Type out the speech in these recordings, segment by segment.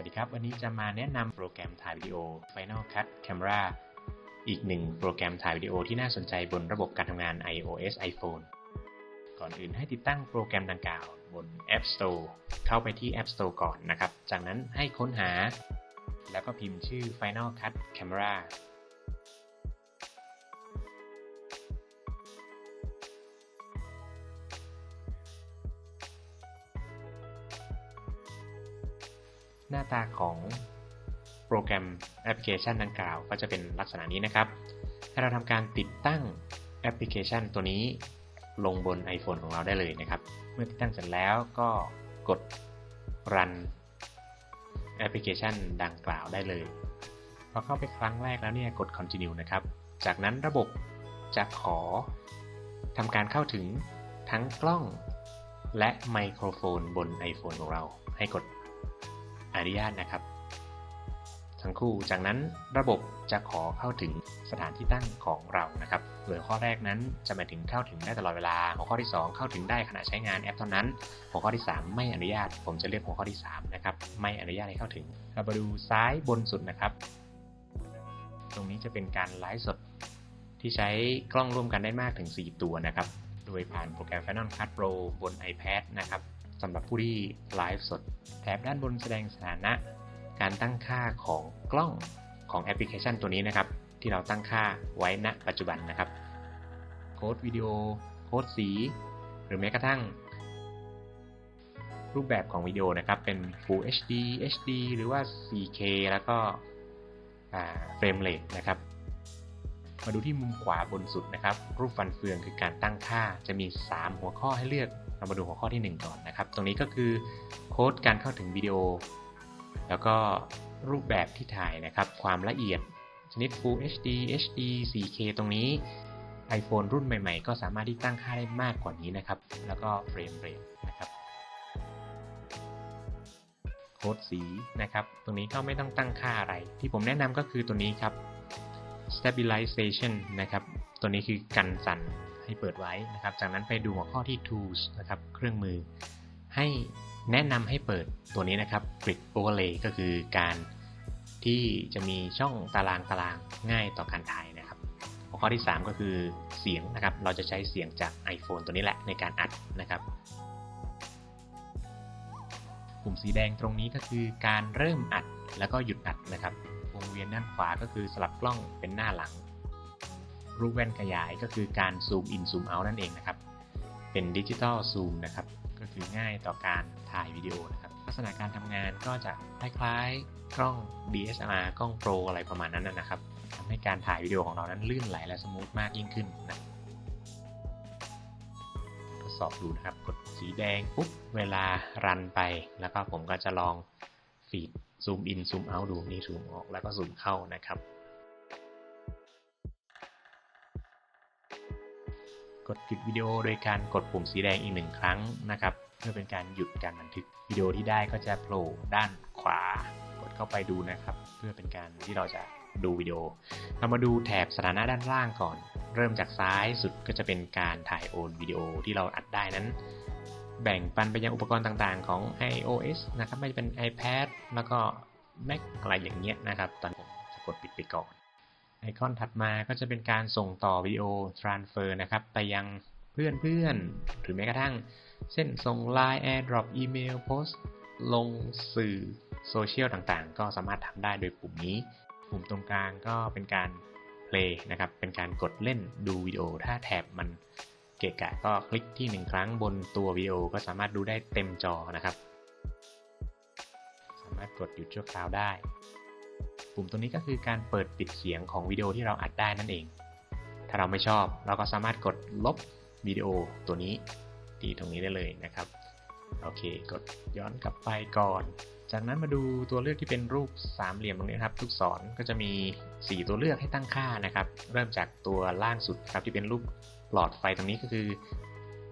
วัสดีครับ วันนี้จะมาแนะนำโปรแกรมถ่ายวิดีโอ Final Cut Camera อีกหนึ่งโปรแกรมถ่ายวิดีโอที่น่าสนใจบนระบบการทำงาน iOS iPhone ก่อนอื่นให้ติดตั้งโปรแกรมดังกล่าวบน App Store เข้าไปที่ App Store ก่อนนะครับ จากนั้นให้ค้นหา แล้วก็พิมพ์ชื่อ Final Cut Camera หน้าตาของโปรแกรมแอปพลิเคชันดังกล่าว ก็จะเป็นลักษณะนี้นะครับ ให้เราทำการติดตั้งแอปพลิเคชันตัวนี้ลงบน iPhone ของเราได้เลยนะครับ เมื่อติดตั้งเสร็จแล้วก็กด run แอปพลิเคชันดังกล่าวได้เลยพอเข้าไปครั้งแรกแล้วเนี่ยกด continue นะครับ จากนั้นระบบจะขอทำการเข้าถึงทั้งกล้องและไมโครโฟนบน iPhone ของเรา ให้กด อนุญาตนะครับ ทั้งคู่จากนั้นระบบจะขอเข้าถึงสถานที่ตั้งของเรานะครับโดยข้อแรกนั้นจะหมายถึงเข้าถึงได้ตลอดเวลา หัวข้อที่ 2 เข้าถึงได้ขณะใช้งานแอปเท่านั้น หัวข้อที่ 3 ไม่อนุญาต ผมจะเลือกหัวข้อที่3นะครับไม่อนุญาตให้เข้าถึงเรามาดูซ้ายบนสุดนะครับ ตรงนี้จะเป็นการไลฟ์สดที่ใช้กล้องร่วมกันได้มากถึง 4 ตัวนะครับ โดยผ่านโปรแกรม Final Cut Pro บน iPad นะครับ สำหรับผู้ที่ไลฟ์สดแถบด้านบนแสดงสถานะ การตั้งค่าของกล้องของแอปพลิเคชันตัวนี้นะครับ ที่เราตั้งค่าไว้ณปัจจุบันนะครับโค้ดวิดีโอโค้ดสี หรือแม้กระทั่ง รูปแบบของวิดีโอนะครับ เป็น Full HD HD หรือว่า 4K แล้วก็เฟรมเรทนะครับ มาดูที่มุมขวาบนสุดนะครับ รูปฟันเฟืองคือการตั้งค่าจะมี 3 หัวข้อให้เลือก เรามาดูหัวข้อที่ 1 ก่อนนะครับ ตรงนี้ก็คือโค้ดการเข้าถึงวิดีโอ แล้วก็รูปแบบที่ถ่ายนะครับ ความละเอียดชนิด Full HD HD 4K ตรงนี้ iPhone รุ่นใหม่ ๆ ก็สามารถที่ตั้งค่าได้มากกว่านี้นะครับ แล้วก็เฟรมเรทนะครับโค้ดสีนะครับ ตรงนี้ก็ไม่ต้องตั้งค่าอะไร ที่ผมแนะนำก็คือตัวนี้ครับ stabilization นะครับ ตัวนี้คือกันสั่น ให้เปิดไว้นะครับ จากนั้นไปดูหัวข้อที่ tools นะครับเครื่องมือ ให้แนะนำให้เปิดตัวนี้นะครับ grid overlay ก็คือการที่จะมีช่องตารางตารางง่ายต่อการถ่ายนะครับหัวข้อที่ 3 ก็คือเสียงนะครับ เราจะใช้เสียงจาก iPhone ตัวนี้แหละในการอัดนะครับปุ่มสีแดงตรงนี้ก็คือการเริ่มอัดแล้วก็หยุดอัดนะครับ วงเวียนด้านขวาก็คือสลับกล้องเป็นหน้าหลัง รูปแว่นขยายก็คือการซูมอินซูมเอานั่นเองนะครับ เป็นดิจิตอลซูมนะครับ ก็คือง่ายต่อการถ่ายวิดีโอนะครับ ลักษณะการทำงานก็จะคล้ายๆกล้อง DSLR กล้องโปรอะไรประมาณนั้นนะครับทำให้การถ่ายวิดีโอของเรานั้นลื่นไหลและสมูทมากยิ่งขึ้นนะทดสอบดูนะครับ กดสีแดงปุ๊บ เวลารันไป แล้วก็ผมก็จะลองฟีดซูมอินซูมเอาดูนี่ซูมออกแล้วก็ซูมเข้านะครับ กดหยุดวิดีโอโดยการกดปุ่มสีแดงอีกหนึ่งครั้งนะครับ เพื่อเป็นการหยุดการบันทึกวิดีโอที่ได้ก็จะโผล่ด้านขวา กดเข้าไปดูนะครับ เพื่อเป็นการที่เราจะดูวิดีโอ เรามาดูแถบสถานะด้านล่างก่อน เริ่มจากซ้ายสุดก็จะเป็นการถ่ายโอนวิดีโอที่เราอัดได้นั้น แบ่งปันไปยังอุปกรณ์ต่างๆ ของ iOS นะครับ ไม่ว่าจะเป็น iPad แล้วก็ Mac อะไรอย่างเงี้ยนะครับ ตอนผมจะกดปิดไปก่อน ไอคอนถัดมาก็จะเป็นการส่งต่อวิดีโอ transfer นะครับ ไปยังเพื่อนๆ หรือแม้กระทั่ง เช่นส่ง Line AirDrop อีเมลโพสลงสื่อโซเชียลต่างๆ ก็สามารถทำได้โดยปุ่มนี้ ปุ่มตรงกลางก็เป็นการ play นะครับ เป็นการกดเล่นดูวิดีโอ ถ้าแถบมันเกะกะก็คลิกที่ 1 ครั้งบนตัววิดีโอก็สามารถดูได้เต็มจอนะครับ สามารถกดหยุดชั่วคราวได้ ปุ่มตัวนี้ก็คือการเปิดปิดเสียงของวิดีโอที่เราอัดได้นั่นเอง ถ้าเราไม่ชอบเราก็สามารถกดลบวิดีโอตัวนี้ที่ตรงนี้ได้เลยนะครับ โอเค กดย้อนกลับไปก่อน จากนั้นมาดูตัวเลือกที่เป็นรูปสามเหลี่ยมตรงนี้ครับลูกศรก็จะมี 4 ตัวเลือกให้ตั้งค่านะครับ เริ่มจากตัวล่างสุดครับที่เป็นรูปหลอดไฟตรงนี้ก็คือ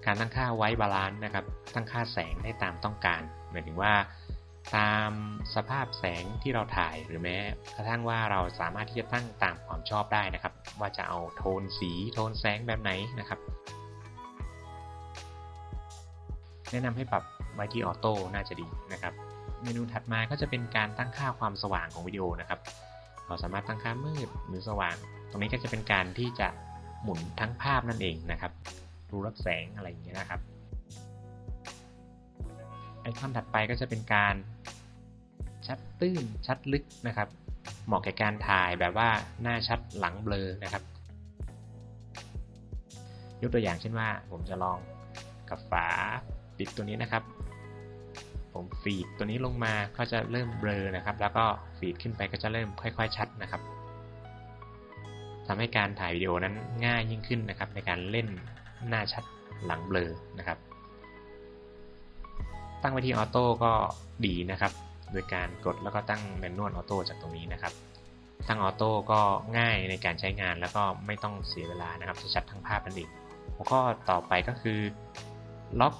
การตั้งค่าไว้บาลานซ์นะครับ ตั้งค่าแสงได้ตามต้องการ หมายถึงว่า ตามสภาพแสงที่เราถ่ายหรือแม้กระทั่งว่าเราสามารถที่จะตั้งตามความชอบได้นะครับ ว่าจะเอาโทนสีโทนแสงแบบไหนนะครับ แนะนำให้ปรับไว้ที่ออโต้น่าจะดีนะครับ เมนูถัดมาก็จะเป็นการตั้งค่าความสว่างของวิดีโอนะครับ เราสามารถตั้งค่ามืดหรือสว่าง ตรงนี้ก็จะเป็นการที่จะหมุนทั้งภาพนั่นเองนะครับรูรับแสงอะไรอย่างเงี้ยนะครับ คอนถัดไปก็จะเป็นการชัดตื้นชัดลึกนะครับ เหมาะแก่การถ่ายแบบว่าหน้าชัดหลังเบลอนะครับ ยกตัวอย่างเช่นว่า ผมจะลองกับฝาปิดตัวนี้นะครับ ผมฟีดตัวนี้ลงมาก็จะเริ่มเบลอนะครับ แล้วก็ฟีดขึ้นไปก็จะเริ่มค่อย ๆ ชัดนะครับทำให้การถ่ายวิดีโอนั้นง่ายยิ่งขึ้นนะครับ ในการเล่นหน้าชัดหลังเบลอนะครับ ตั้งไว้ที่ออโต้ก็ดีนะครับ โดยการกดแล้วก็ตั้งแมนนวลออโต้จากตรงนี้นะครับ ตั้งออโต้ก็ง่ายในการใช้งานแล้วก็ไม่ต้องเสียเวลานะครับจะชัดทั้งภาพนั่นเองหัวข้อต่อไปก็คือล็อก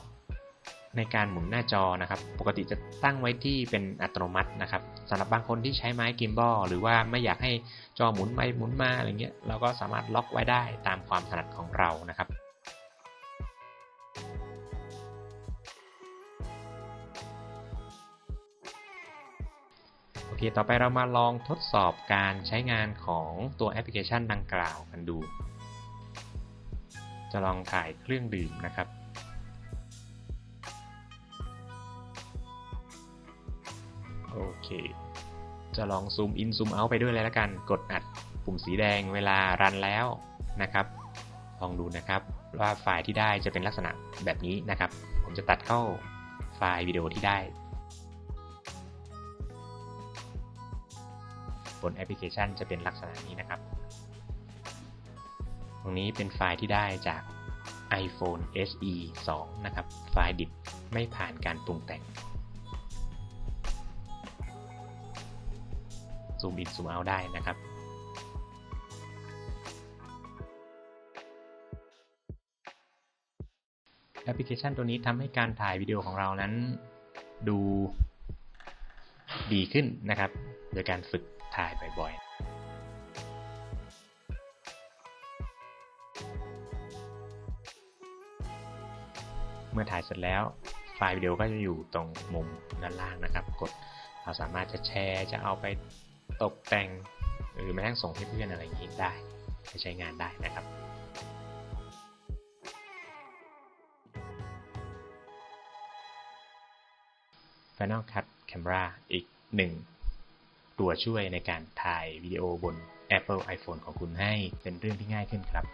ในการหมุนหน้าจอนะครับ ปกติจะตั้งไว้ที่เป็นอัตโนมัตินะครับสำหรับบางคนที่ใช้ไม้กิมบอลหรือว่าไม่อยากให้จอหมุนไปหมุนมาอะไรเงี้ยเราก็สามารถล็อกไว้ได้ตามความถนัดของเรานะครับ เคต่อไปเรามาลองทดสอบการใช้งานของตัวแอปพลิเคชันดังกล่าวกันดู จะลองถ่ายเครื่องดื่มนะครับโอเค จะลองซูมอินซูมเอาไปด้วยเลยละกัน กดอัดปุ่มสีแดงเวลารันแล้วนะครับ ลองดูนะครับว่าไฟล์ที่ได้จะเป็นลักษณะแบบนี้นะครับ ผมจะตัดเข้าไฟล์วิดีโอที่ได้ นแอปพลิเคชันจะเป็นลักษณะนี้นะครับ ตรงนี้เป็นไฟล์ที่ได้จาก iPhone SE 2 นะครับ ไฟล์ดิบไม่ผ่านการปรุงแต่ง ซูมอินซูมเอาได้นะครับ แอปพลิเคชันตัวนี้ทำให้การถ่ายวิดีโอของเรานั้นดูดีขึ้นนะครับ โดยการฝึก ถ่ายบ่อยๆเมื่อถ่ายเสร็จแล้วไฟล์วิดีโอก็จะอยู่ตรงมุมด้านล่างนะครับ กดเราสามารถจะแชร์จะเอาไปตกแต่งหรือแม้กระทั่งส่งให้เพื่อนอะไรอย่างนี้ได้ไปใช้งานได้นะครับ Final Cut Camera อีกหนึ่ง ตัวช่วยในการถ่ายวิดีโอบน Apple iPhone ของคุณให้เป็นเรื่องที่ง่ายขึ้นครับ